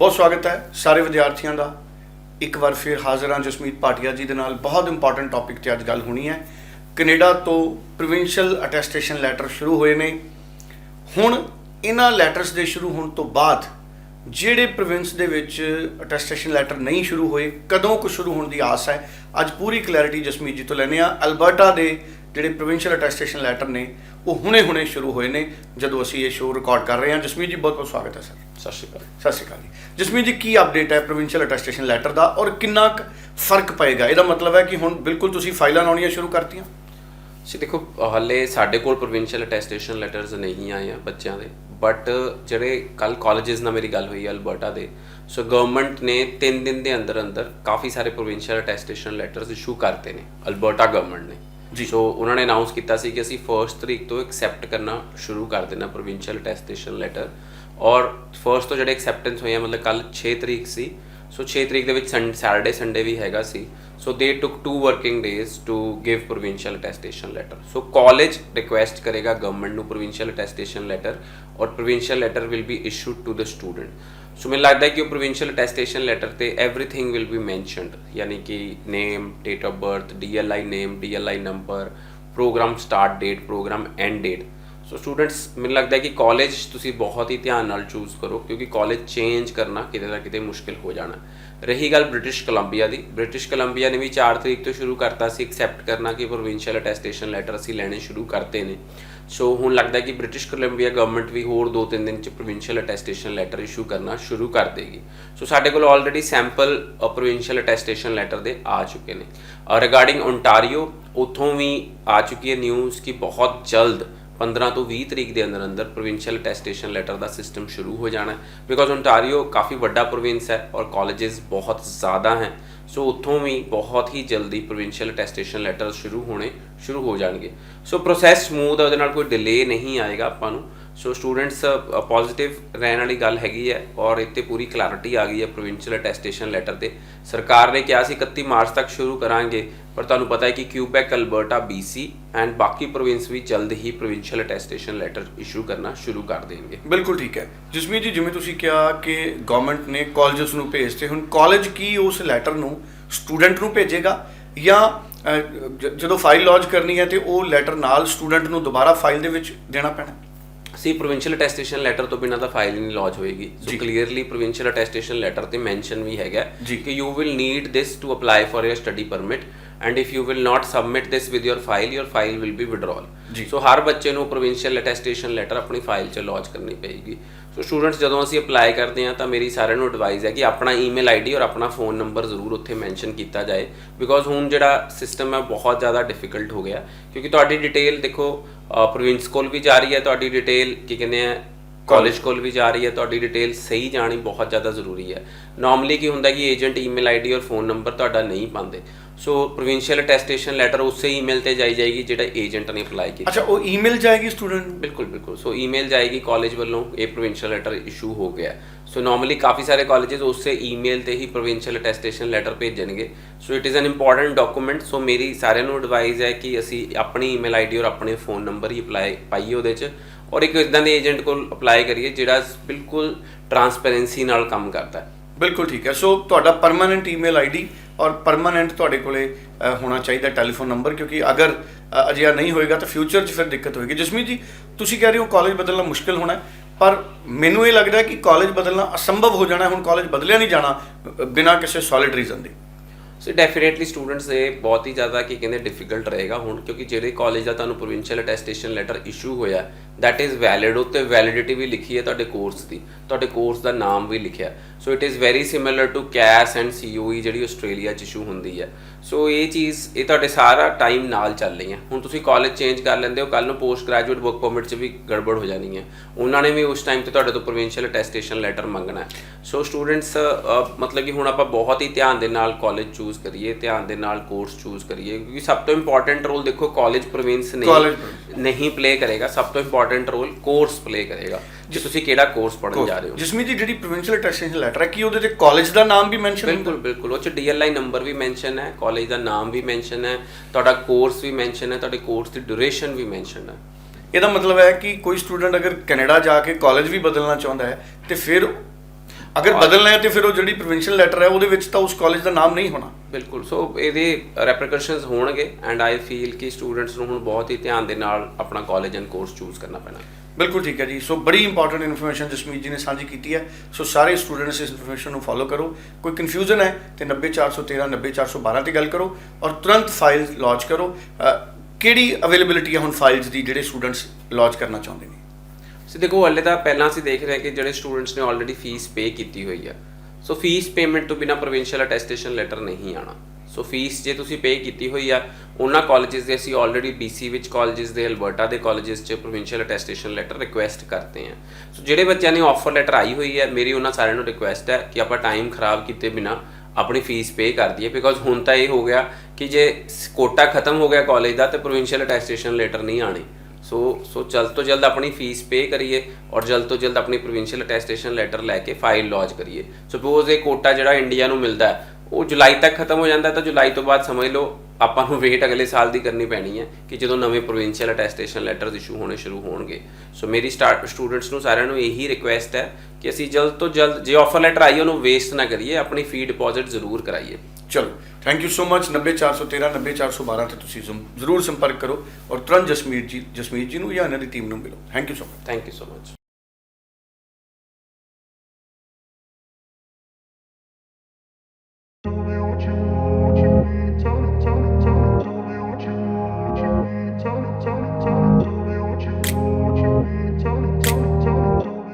ਬਹੁਤ ਸਵਾਗਤ ਹੈ ਸਾਰੇ ਵਿਦਿਆਰਥੀਆਂ ਦਾ। ਇੱਕ ਵਾਰ ਫਿਰ ਹਾਜ਼ਰ ਹਾਂ ਜਸਮੀਤ ਭਾਟੀਆ ਜੀ ਦੇ ਨਾਲ। ਬਹੁਤ ਇੰਪੋਰਟੈਂਟ ਟੌਪਿਕ ਤੇ ਅੱਜ ਗੱਲ ਹੋਣੀ ਹੈ। ਕੈਨੇਡਾ ਤੋਂ ਪ੍ਰੋਵਿੰਸ਼ੀਅਲ ਅਟੈਸਟੇਸ਼ਨ ਲੈਟਰ ਸ਼ੁਰੂ ਹੋਏ ਨੇ। ਹੁਣ ਇਹਨਾਂ ਲੈਟਰਸ ਦੇ ਸ਼ੁਰੂ ਹੋਣ ਤੋਂ ਬਾਅਦ ਜਿਹੜੇ ਪ੍ਰੋਵਿੰਸ ਦੇ ਵਿੱਚ ਅਟੈਸਟੇਸ਼ਨ ਲੈਟਰ ਨਹੀਂ ਸ਼ੁਰੂ ਹੋਏ, ਕਦੋਂ ਕੁ ਸ਼ੁਰੂ ਹੋਣ ਦੀ ਆਸ ਹੈ? ਅੱਜ ਪੂਰੀ ਕਲੈਰਿਟੀ ਜਸਮੀਤ ਜੀ ਤੋਂ ਲੈਣੇ ਆ ਅਲਬਰਟਾ ਦੇ ਜਿਹੜੇ ਪ੍ਰੋਵਿੰਸ਼ੀਅਲ ਅਟੈਸਟੇਸ਼ਨ ਲੈਟਰ ਨੇ ਉਹ ਹੁਣੇ-ਹੁਣੇ ਸ਼ੁਰੂ ਹੋਏ ਨੇ ਜਦੋਂ ਅਸੀਂ ਇਹ ਸ਼ੋਅ ਰਿਕਾਰਡ ਕਰ ਰਹੇ ਹਾਂ। ਜਸਮੀਤ ਜੀ ਬਹੁਤ-ਬਹੁਤ ਸਵਾਗਤ ਹੈ ਸਰ। ਸਤਿ ਸ਼੍ਰੀ ਅਕਾਲ। ਸਤਿ ਸ਼੍ਰੀ ਅਕਾਲ ਜੀ। ਜਸਮੀਤ ਜੀ ਕੀ ਅਪਡੇਟ ਹੈ ਪ੍ਰੋਵਿੰਸ਼ੀਅਲ ਅਟੈਸਟੇਸ਼ਨ ਲੈਟਰ ਦਾ ਔਰ ਕਿੰਨਾ ਕੁ ਫ਼ਰਕ ਪਏਗਾ? ਇਹਦਾ ਮਤਲਬ ਹੈ ਕਿ ਹੁਣ ਬਿਲਕੁਲ ਤੁਸੀਂ ਫਾਈਲਾਂ ਲਾਉਣੀਆਂ ਸ਼ੁਰੂ ਕਰਤੀਆਂ? ਸੀ ਦੇਖੋ ਹਾਲੇ ਸਾਡੇ ਕੋਲ ਪ੍ਰੋਵਿੰਸ਼ੀਅਲ ਅਟੈਸਟੇਸ਼ਨ ਲੈਟਰਸ ਨਹੀਂ ਆਏ ਆ ਬੱਚਿਆਂ ਦੇ ਬਟ ਜਿਹੜੇ ਕੱਲ ਕਾਲਜਸ ਨਾਲ ਮੇਰੀ ਗੱਲ ਹੋਈ ਹੈ ਅਲਬਰਟਾ ਦੇ ਸੋ ਗਵਰਨਮੈਂਟ ਨੇ 3 ਦਿਨ ਦੇ ਅੰਦਰ ਅੰਦਰ ਕਾਫੀ ਸਾਰੇ ਪ੍ਰੋਵਿੰਸ਼ੀਅਲ ਅਟੈਸਟੇਸ਼ਨ ਲੈਟਰਸ ਇਸ਼ੂ ਕਰਤੇ ਨੇ ਅਲਬਰਟਾ ਗਵਰਨਮੈਂਟ ਨੇ। ਜੀ। ਸੋ ਉਹਨਾਂ ਨੇ ਅਨਾਉਂਸ ਕੀਤਾ ਸੀ ਕਿ ਅਸੀਂ 1 ਤਰੀਕ ਤੋਂ ਐਕਸੈਪਟ ਕਰਨਾ ਸ਼ੁਰੂ ਕਰ ਦੇਣਾ ਪ੍ਰੋਵਿੰਸ਼ੀਅਲ ਟੈਸਟੇਸ਼ਨ ਲੈਟਰ ਔਰ ਫਰਸਟ ਤੋਂ ਜਿਹੜੇ ਐਕਸੈਪਟੈਂਸ ਹੋਏ ਆ ਮਤਲਬ ਕੱਲ 6 ਤਰੀਕ ਸੀ ਸੋ 6 ਤਰੀਕ ਦੇ ਵਿੱਚ ਸੈਟਰਡੇ ਸੰਡੇ ਵੀ ਹੈਗਾ ਸੀ। So they took 2 working days to give provincial attestation letter so college request ਕਰੇਗਾ ਗਵਰਨਮੈਂਟ ਨੂੰ ਪ੍ਰੋਵਿੰਸ਼ੀਅਲ ਅਟੈਸਟੇਸ਼ਨ ਲੈਟਰ ਔਰ provincial letter will be issued to the student so ਮੈਨੂੰ ਲੱਗਦਾ ਹੈ ਕਿ ਉਹ ਪ੍ਰੋਵਿੰਸ਼ੀਅਲ ਅਟੈਸਟੇਸ਼ਨ ਲੈਟਰ ਤੇ ਐਵਰੀਥਿੰਗ ਵਿਲ ਬੀ ਮੈਂਸ਼ਨਡ ਯਾਨੀ ਕਿ name date of birth DLI name DLI number program start date program end date so students ਮੈਨੂੰ ਲੱਗਦਾ ਹੈ ਕਿ ਕਾਲਜ ਤੁਸੀਂ ਬਹੁਤ ਹੀ ਧਿਆਨ ਨਾਲ ਚੂਜ਼ ਕਰੋ, ਕਿਉਂਕਿ ਕਾਲਜ ਚੇਂਜ ਕਰਨਾ ਕਿਤੇ ਨਾ ਕਿਤੇ ਮੁਸ਼ਕਿਲ ਹੋ ਜਾਣਾ। ਰਹੀ ਗੱਲ ਬ੍ਰਿਟਿਸ਼ ਕੋਲੰਬੀਆ ਦੀ। ਬ੍ਰਿਟਿਸ਼ ਕੋਲੰਬੀਆ ਨੇ ਵੀ 4 ਤਰੀਕ ਤੋਂ ਸ਼ੁਰੂ ਕਰਤਾ ਸੀ ਐਕਸੈਪਟ ਕਰਨਾ ਕਿ ਪ੍ਰੋਵਿੰਸ਼ੀਅਲ ਅਟੈਸਟੇਸ਼ਨ ਲੈਟਰ ਅਸੀਂ ਲੈਣੇ ਸ਼ੁਰੂ ਕਰਤੇ ਨੇ। ਸੋ ਹੁਣ ਲੱਗਦਾ ਕਿ ਬ੍ਰਿਟਿਸ਼ ਕੋਲੰਬੀਆ ਗਵਰਨਮੈਂਟ ਵੀ ਹੋਰ 2-3 ਦਿਨ ਚ ਪ੍ਰੋਵਿੰਸ਼ੀਅਲ ਅਟੈਸਟੇਸ਼ਨ ਲੈਟਰ ਇਸ਼ੂ ਕਰਨਾ ਸ਼ੁਰੂ ਕਰ ਦੇਗੀ। ਸੋ ਸਾਡੇ ਕੋਲ already sample provincial attestation letter ਦੇ ਆ ਚੁੱਕੇ ਨੇ। ਰਿਗਾਰਡਿੰਗ ਓਨਟਾਰੀਓ ਉਥੋਂ ਵੀ ਆ ਚੁੱਕੀ ਹੈ ਨਿਊਜ਼ ਕਿ ਬਹੁਤ ਜਲਦ 15 ਤੋਂ 20 ਤਰੀਕ ਦੇ ਅੰਦਰ ਅੰਦਰ ਪ੍ਰੋਵਿੰਸ਼ੀਅਲ ਟੈਸਟੇਸ਼ਨ ਲੈਟਰ ਦਾ ਸਿਸਟਮ ਸ਼ੁਰੂ ਹੋ ਜਾਣਾ ਹੈ। ਬਿਕੋਜ਼ ਓਨਟਾਰੀਓ ਕਾਫੀ ਵੱਡਾ ਪ੍ਰੋਵਿੰਸ ਹੈ ਔਰ ਕਾਲਜਸ ਬਹੁਤ ਜ਼ਿਆਦਾ ਹੈ। ਸੋ ਉੱਥੋਂ ਵੀ ਬਹੁਤ ਹੀ ਜਲਦੀ ਪ੍ਰੋਵਿੰਸ਼ੀਅਲ ਟੈਸਟੇਸ਼ਨ ਲੈਟਰ ਸ਼ੁਰੂ ਹੋਣੇ ਸ਼ੁਰੂ ਹੋ ਜਾਣਗੇ। ਸੋ ਪ੍ਰੋਸੈਸ ਸਮੂਥ ਹੈ, ਉਹਦੇ ਨਾਲ ਕੋਈ ਡਿਲੇ ਨਹੀਂ ਆਏਗਾ ਆਪਾਂ ਨੂੰ। ਸੋ ਸਟੂਡੈਂਟਸ ਪੋਜ਼ਿਟਿਵ ਰਹਿਣ ਵਾਲੀ ਗੱਲ ਹੈਗੀ ਹੈ ਔਰ ਇੱਥੇ ਪੂਰੀ ਕਲੈਰਿਟੀ ਆ ਗਈ ਹੈ ਪ੍ਰੋਵਿੰਸ਼ੀਅਲ ਅਟੈਸਟੇਸ਼ਨ ਲੈਟਰ ਤੇ। ਸਰਕਾਰ ਨੇ ਕਿਹਾ ਸੀ 31 ਮਾਰਚ ਤੱਕ ਸ਼ੁਰੂ ਕਰਾਂਗੇ, ਪਰ ਤੁਹਾਨੂੰ ਪਤਾ ਹੈ ਕਿ ਕਿਊਬੈਕ ਅਲਬਰਟਾ ਬੀਸੀ ਐਂਡ ਬਾਕੀ ਪ੍ਰੋਵਿੰਸ ਵੀ ਜਲਦ ਹੀ ਪ੍ਰੋਵਿੰਸ਼ੀਅਲ ਅਟੈਸਟੇਸ਼ਨ ਲੈਟਰ ਇਸ਼ੂ ਕਰਨਾ ਸ਼ੁਰੂ ਕਰ ਦੇਣਗੇ। ਬਿਲਕੁਲ ਠੀਕ ਹੈ। ਜਸਮੀਤ ਜੀ, ਜਿਵੇਂ ਤੁਸੀਂ ਕਿਹਾ ਕਿ ਗਵਰਨਮੈਂਟ ਨੇ ਕਾਲਜਸ ਨੂੰ ਭੇਜਤੇ ਹੁਣ ਕਾਲਜ ਕੀ ਉਸ ਲੈਟਰ ਨੂੰ ਸਟੂਡੈਂਟ ਨੂੰ ਭੇਜੇਗਾ ਜਾਂ ਜਦੋਂ ਫਾਈਲ ਲੌਂਚ ਕਰਨੀ ਹੈ ਤੇ ਉਹ ਲੈਟਰ ਨਾਲ ਸਟੂਡੈਂਟ ਨੂੰ ਦੁਬਾਰਾ ਫਾਈਲ ਦੇ ਵਿੱਚ ਦੇਣਾ ਪੈਣਾ? ਸੀ ਪ੍ਰੋਵਿੰਸ਼ੀਅਲ ਅਟੈਸਟੇਸ਼ਨ ਲੈਟਰ ਤੋਂ ਬਿਨਾਂ ਤਾਂ ਫਾਈਲ ਨਹੀਂ ਲੌਂਚ ਹੋਏਗੀ so. Clearly provincial attestation letter ਤੇ ਮੈਂਸ਼ਨ ਵੀ ਹੈਗਾ। ਕਿ you will need this to apply for your study permit and if you will not submit this with your file your file will be withdrawn. ਜੀ। ਸੋ ਹਰ ਬੱਚੇ ਨੂੰ provincial attestation letter ਆਪਣੀ file 'ਚ ਲੌਂਚ ਕਰਨੀ ਪਏਗੀ ਸੋ ਸਟੂਡੈਂਟਸ ਜਦੋਂ ਅਸੀਂ ਅਪਲਾਈ ਕਰਦੇ ਹਾਂ ਤਾਂ ਮੇਰੀ ਸਾਰਿਆਂ ਨੂੰ ਐਡਵਾਈਸ ਹੈ ਕਿ ਆਪਣਾ ਈਮੇਲ ਆਈਡੀ ਔਰ ਆਪਣਾ ਫੋਨ ਨੰਬਰ ਜ਼ਰੂਰ ਉੱਥੇ ਮੈਂਸ਼ਨ ਕੀਤਾ ਜਾਏ ਬਿਕੋਜ਼ ਹੁਣ ਜਿਹੜਾ ਸਿਸਟਮ ਹੈ ਬਹੁਤ ਜ਼ਿਆਦਾ ਡਿਫਿਕਲਟ ਹੋ ਗਿਆ ਕਿਉਂਕਿ ਤੁਹਾਡੀ ਡਿਟੇਲ ਦੇਖੋ ਪ੍ਰੋਵਿੰਸ ਕੋਲ ਵੀ ਜਾ ਰਹੀ ਹੈ ਤੁਹਾਡੀ ਡਿਟੇਲ ਕੀ ਕਹਿੰਦੇ ਆ ਕਾਲਜ ਕੋਲ ਵੀ ਜਾ ਰਹੀ ਹੈ ਤੁਹਾਡੀ ਡਿਟੇਲ ਸਹੀ ਜਾਣੀ ਬਹੁਤ ਜ਼ਿਆਦਾ ਜ਼ਰੂਰੀ ਹੈ। ਨਾਰਮਲੀ ਕੀ ਹੁੰਦਾ ਕਿ ਏਜੰਟ ਈਮੇਲ ਆਈਡੀ ਔਰ ਫੋਨ ਨੰਬਰ ਤੁਹਾਡਾ ਨਹੀਂ ਪਾਉਂਦੇ। ਸੋ ਪ੍ਰੋਵਿੰਸ਼ੀਅਲ ਅਟੈਸਟੇਸ਼ਨ ਲੈਟਰ ਉਸੇ ਈਮੇਲ ਤੇ ਜਾਈ ਜਾਏਗੀ ਜਿਹੜਾ ਏਜੰਟ ਨੇ ਅਪਲਾਈ ਕੀਤਾ। ਅੱਛਾ ਉਹ ਈਮੇਲ ਜਾਏਗੀ ਸਟੂਡੈਂਟ ਨੂੰ? ਬਿਲਕੁਲ ਬਿਲਕੁਲ। ਸੋ ਈਮੇਲ ਜਾਏਗੀ ਕਾਲਜ ਵੱਲੋਂ ਇਹ ਪ੍ਰੋਵਿੰਸ਼ੀਅਲ ਲੈਟਰ ਇਸ਼ੂ ਹੋ ਗਿਆ। ਸੋ ਨਾਰਮਲੀ ਕਾਫੀ ਸਾਰੇ ਕਾਲਜਸ ਉਸੇ ਈਮੇਲ ਤੇ ਹੀ provincial attestation letter ਭੇਜਣਗੇ। So it is an important document so ਮੇਰੀ ਸਾਰਿਆਂ ਨੂੰ ਐਡਵਾਈਸ ਹੈ ਕਿ ਅਸੀਂ ਆਪਣੀ ਈਮੇਲ ਆਈਡੀ ਔਰ ਆਪਣੇ ਫੋਨ ਨੰਬਰ ਹੀ ਅਪਲਾਈ ਪਾਈਏ ਉਹਦੇ 'ਚ। ਔਰ ਇੱਕ ਇਦਾਂ ਦੇ ਏਜੰਟ ਕੋਲ ਅਪਲਾਈ ਕਰੀਏ ਜਿਹੜਾ ਬਿਲਕੁਲ ਟਰਾਂਸਪੇਰੈਂਸੀ ਨਾਲ ਕੰਮ ਕਰਦਾ ਹੈ। ਬਿਲਕੁਲ ਠੀਕ ਹੈ। ਸੋ ਤੁਹਾਡਾ ਪਰਮਾਨੈਂਟ ਈਮੇਲ ਆਈਡੀ ਔਰ ਪਰਮਾਨੈਂਟ ਤੁਹਾਡੇ ਕੋਲੇ ਹੋਣਾ ਚਾਹੀਦਾ ਟੈਲੀਫੋਨ ਨੰਬਰ ਕਿਉਂਕਿ ਅਗਰ ਅਜਿਹਾ ਨਹੀਂ ਹੋਏਗਾ ਤਾਂ ਫਿਊਚਰ 'ਚ ਫਿਰ ਦਿੱਕਤ ਹੋਏਗੀ। ਜਸਮੀਤ ਜੀ, ਤੁਸੀਂ ਕਹਿ ਰਹੇ ਹੋ ਕਾਲਜ ਬਦਲਣਾ ਮੁਸ਼ਕਿਲ ਹੋਣਾ ਪਰ ਮੈਨੂੰ ਇਹ ਲੱਗਦਾ ਕਿ ਕਾਲਜ ਬਦਲਣਾ ਅਸੰਭਵ ਹੋ ਜਾਣਾ ਹੁਣ ਕਾਲਜ ਬਦਲਿਆ ਨਹੀਂ ਜਾਣਾ ਬਿਨਾਂ ਕਿਸੇ ਸੋਲਿਡ ਰੀਜ਼ਨ ਦੇ। ਸੋ ਡੈਫੀਨੇਟਲੀ ਸਟੂਡੈਂਟਸ ਦੇ ਬਹੁਤ ਹੀ ਜ਼ਿਆਦਾ ਕੀ ਕਹਿੰਦੇ ਡਿਫਿਕਲਟ ਰਹੇਗਾ ਹੁਣ, ਕਿਉਂਕਿ ਜਿਹੜੇ ਕਾਲਜ ਦਾ ਤੁਹਾਨੂੰ ਪ੍ਰੋਵਿੰਸ਼ੀਅਲ ਅਟੈਸਟੇਸ਼ਨ ਲੈਟਰ ਇਸ਼ੂ ਹੋਇਆ, that ਇਜ਼ ਵੈਲਿਡ ਉੱਤੇ ਵੈਲਿਡਿਟੀ ਵੀ ਲਿਖੀ ਹੈ ਤੁਹਾਡੇ ਕੋਰਸ ਦੀ, ਤੁਹਾਡੇ ਕੋਰਸ ਦਾ ਨਾਮ ਵੀ ਲਿਖਿਆ। So it is very similar to CAS and COE ਜਿਹੜੀ ਆਸਟ੍ਰੇਲੀਆ 'ਚ ਇਸ਼ੂ ਹੁੰਦੀ ਹੈ। ਸੋ ਇਹ ਚੀਜ਼ ਇਹ ਤੁਹਾਡੇ ਸਾਰਾ ਟਾਈਮ ਨਾਲ ਚੱਲ ਰਹੀ ਹੈ ਹੁਣ ਤੁਸੀਂ ਕਾਲਜ ਚੇਂਜ ਕਰ ਲੈਂਦੇ ਹੋ ਕੱਲ ਨੂੰ ਪੋਸਟ ਗ੍ਰੈਜੂਏਟ ਵਰਕ ਪਰਮਿਟ 'ਚ ਵੀ ਗੜਬੜ ਹੋ ਜਾਣੀ ਹੈ ਉਹਨਾਂ ਨੇ ਵੀ ਉਸ ਟਾਈਮ ਤੇ ਤੁਹਾਡੇ ਤੋਂ ਪ੍ਰੋਵਿੰਸ਼ੀਅਲ ਅਟੈਸਟੇਸ਼ਨ ਲੈਟਰ ਮੰਗਣਾ ਹੈ। ਸੋ ਸਟੂਡੈਂਟਸ ਮਤਲਬ ਕਿ ਹੁਣ ਆਪਾਂ ਬਹੁਤ ਹੀ ਧਿਆਨ ਦੇ ਨਾਲ ਕਾਲਜ ਚੂਜ਼ ਕਰੀਏ ਧਿਆਨ ਦੇ ਨਾਲ ਕੋਰਸ ਚੂਜ਼ ਕਰੀਏ ਕਿਉਂਕਿ ਸਭ ਤੋਂ ਇੰਪੋਰਟੈਂਟ ਰੋਲ ਦੇਖੋ ਕਾਲਜ ਪ੍ਰੋਵਿੰਸ ਨਹੀਂ ਨਹੀਂ ਪਲੇ ਕਰੇਗਾ। ਸਭ ਤੋਂ ਇੰਪੋਰਟੈਂਟ ਰੋਲ ਕੋਰਸ ਪਲੇ ਕਰੇਗਾ। ਜੇ ਤੁਸੀਂ ਕਿਹੜਾ ਕੋਰਸ ਪੜ੍ਹਨ ਜਾ ਰਹੇ ਹੋ? ਜਸਮੀਤ ਜੀ ਜਿਹੜੀ ਪ੍ਰੋਵਿੰਸ਼ੀਅਲ ਅਟੈਸਟੇਸ਼ਨ ਲੈਟਰ ਹੈ ਕੀ ਉਹਦੇ ਤੇ ਕਾਲਜ ਦਾ ਨਾਮ ਵੀ ਮੈਂਸ਼ਨ ਬਿਲਕੁਲ ਬਿਲਕੁਲ। ਉਹ ਚ ਡੀਐਲਆਈ ਨੰਬਰ ਵੀ ਮੈਂਸ਼ਨ ਹੈ ਕਾਲਜ ਦਾ ਨਾਮ ਵੀ ਮੈਂਸ਼ਨ ਹੈ ਤੁਹਾਡਾ ਕੋਰਸ ਵੀ ਮੈਂਸ਼ਨ ਹੈ ਤੁਹਾਡੇ ਕੋਰਸ ਦੀ ਡਿਊਰੇਸ਼ਨ ਵੀ ਮੈਂਸ਼ਨ ਹੈ। ਇਹਦਾ ਮਤਲਬ ਹੈ ਕਿ ਕੋਈ ਸਟੂਡੈਂਟ ਅਗਰ ਕੈਨੇਡਾ ਜਾ ਕੇ ਕਾਲਜ ਵੀ ਬਦਲਣਾ ਚਾਹੁੰਦਾ ਹੈ ਤੇ ਫਿਰ ਅਗਰ ਬਦਲਣਾ ਹੈ ਤੇ ਫਿਰ ਉਹ ਜਿਹੜੀ ਪ੍ਰੋਵਿੰਸ਼ੀਅਲ ਲੈਟਰ ਹੈ ਉਹਦੇ ਵਿੱਚ ਤਾਂ ਉਸ ਕਾਲਜ ਦਾ ਨਾਮ ਨਹੀਂ ਹੋਣਾ। ਬਿਲਕੁਲ। ਸੋ ਇਹਦੇ ਰੈਪਰੀਕਸ਼ਨਸ ਹੋਣਗੇ ਐਂਡ ਆਈ ਫੀਲ ਕਿ ਸਟੂਡੈਂਟਸ ਨੂੰ ਹੁਣ ਬਹੁਤ ਹੀ ਧਿਆਨ ਦੇ ਨਾਲ ਆਪਣਾ ਕਾਲਜ ਐਂਡ ਕੋਰਸ ਚੂਜ਼ ਕਰਨਾ ਪੈਣਾ। ਬਿਲਕੁਲ ਠੀਕ ਹੈ ਜੀ। ਸੋ ਬੜੀ ਇੰਪੋਰਟੈਂਟ ਇਨਫੋਰਮੇਸ਼ਨ ਜਸਮੀਤ ਜੀ ਨੇ ਸਾਂਝੀ ਕੀਤੀ ਹੈ। ਸੋ ਸਾਰੇ ਸਟੂਡੈਂਟਸ ਇਸ ਇਨਫੋਰਮੇਸ਼ਨ ਨੂੰ ਫੋਲੋ ਕਰੋ। ਕੋਈ ਕਨਫਿਊਜ਼ਨ ਹੈ ਤੇ 90413 90412 ਤੇ ਗੱਲ ਕਰੋ ਔਰ ਤੁਰੰਤ ਫਾਈਲ ਲਾਂਚ ਕਰੋ। ਕਿਹੜੀ ਅਵੇਲੇਬਿਲਿਟੀ ਹੈ ਹੁਣ ਫਾਈਲਸ ਦੀ ਜਿਹੜੇ ਸਟੂਡੈਂਟਸ ਲਾਂਚ ਕਰਨਾ ਚਾਹੁੰਦੇ ਨੇ? ਸੋ ਦੇਖੋ, ਹਲੇ ਤਾਂ ਪਹਿਲਾਂ ਅਸੀਂ ਦੇਖ ਰਹੇ ਕਿ ਜਿਹੜੇ ਸਟੂਡੈਂਟਸ ਨੇ ਆਲਰੇਡੀ ਫੀਸ ਪੇ ਕੀਤੀ ਹੋਈ ਹੈ। ਸੋ ਫੀਸ ਪੇਮੈਂਟ ਤੋਂ ਬਿਨਾ ਪ੍ਰੋਵਿੰਸ਼ੀਅਲ ਅਟੈਸਟੇਸ਼ਨ ਲੈਟਰ ਨਹੀਂ ਆਣਾ ਸੋ ਫੀਸ ਜੇ ਤੁਸੀਂ ਪੇ ਕੀਤੀ ਹੋਈ ਆ, ਉਹਨਾਂ ਕਾਲਜਸ ਦੇ ਅਸੀਂ ਆਲਰੇਡੀ BC ਵਿੱਚ ਕਾਲਜਸ ਦੇ ਅਲਬਰਟਾ ਦੇ ਕਾਲਜਸ 'ਚ ਪ੍ਰੋਵਿੰਸ਼ੀਅਲ ਅਟੈਸਟੇਸ਼ਨ ਲੈਟਰ ਰਿਕੁਐਸਟ ਕਰਦੇ ਆ। ਸੋ ਜਿਹੜੇ ਬੱਚਿਆਂ ਨੇ ਆਫਰ ਲੈਟਰ ਆਈ ਹੋਈ ਹੈ, ਮੇਰੀ ਉਹਨਾਂ ਸਾਰਿਆਂ ਨੂੰ ਰਿਕੁਐਸਟ ਹੈ ਕਿ ਆਪਾਂ ਟਾਈਮ ਖਰਾਬ ਕੀਤੇ ਬਿਨਾ ਆਪਣੀ ਫੀਸ ਪੇ ਕਰ ਦਈਏ। ਬਿਕੋਜ਼ ਹੁਣ ਤਾਂ ਇਹ ਹੋ ਗਿਆ ਕਿ ਜੇ ਕੋਟਾ ਖਤਮ ਹੋ ਗਿਆ ਕਾਲਜ ਦਾ, ਤੇ ਪ੍ਰੋਵਿੰਸ਼ੀਅਲ ਅਟੈਸਟੇਸ਼ਨ ਲੈਟਰ ਨਹੀਂ ਆਣੇ ਸੋ ਸੋ ਜਲਦ ਤੋਂ ਜਲਦ ਆਪਣੀ ਫੀਸ ਪੇ ਕਰੀਏ ਔਰ ਜਲਦ ਤੋਂ ਜਲਦ ਆਪਣੀ ਪ੍ਰੋਵਿੰਸ਼ੀਅਲ ਅਟੈਸਟੇਸ਼ਨ ਲੈਟਰ ਲੈ ਕੇ ਫਾਈਲ ਲੌਂਚ ਕਰੀਏ। ਸਪੋਜ਼ ਇਹ ਕੋਟਾ ਜਿਹੜਾ ਇੰਡੀਆ ਨੂੰ ਮਿਲਦਾ ਉਹ ਜੁਲਾਈ ਤੱਕ ਖਤਮ ਹੋ ਜਾਂਦਾ ਤਾਂ ਜੁਲਾਈ ਤੋਂ ਬਾਅਦ ਸਮਝ ਲਓ ਆਪਾਂ ਨੂੰ ਵੇਟ ਅਗਲੇ ਸਾਲ ਦੀ ਕਰਨੀ ਪੈਣੀ ਹੈ ਕਿ ਜਦੋਂ ਨਵੇਂ ਪ੍ਰੋਵਿੰਸ਼ੀਅਲ ਅਟੈਸਟੇਸ਼ਨ ਲੈਟਰਸ ਇਸ਼ੂ ਹੋਣੇ ਸ਼ੁਰੂ ਹੋਣਗੇ। ਸੋ ਮੇਰੀ ਸਟਾਰਟ ਸਟੂਡੈਂਟਸ ਨੂੰ ਸਾਰਿਆਂ ਨੂੰ ਇਹੀ ਰਿਕੁਐਸਟ ਹੈ ਕਿ ਅਸੀਂ ਜਲਦ ਤੋਂ ਜਲਦ ਜੇ ਆਫਰ ਲੈਟਰ ਆਈ ਉਹਨੂੰ ਵੇਸਟ ਨਾ ਕਰੀਏ ਆਪਣੀ ਫੀ ਡਿਪੋਜ਼ਿਟ ਜ਼ਰੂਰ ਕਰਾਈਏ। ਚਲੋ ਥੈਂਕ ਯੂ ਸੋ ਮਚ 90413 90412 ਤੇ ਤੁਸੀਂ ਜ਼ਰੂਰ ਸੰਪਰਕ ਕਰੋ ਔਰ ਤੁਰੰਤ ਜਸਮੀਤ ਜੀ ਜਸਮੀਤ ਜੀ ਨੂੰ ਜਾਂ ਇਹਨਾਂ ਦੀ ਟੀਮ ਨੂੰ ਮਿਲੋ। Thank you so much thank you so much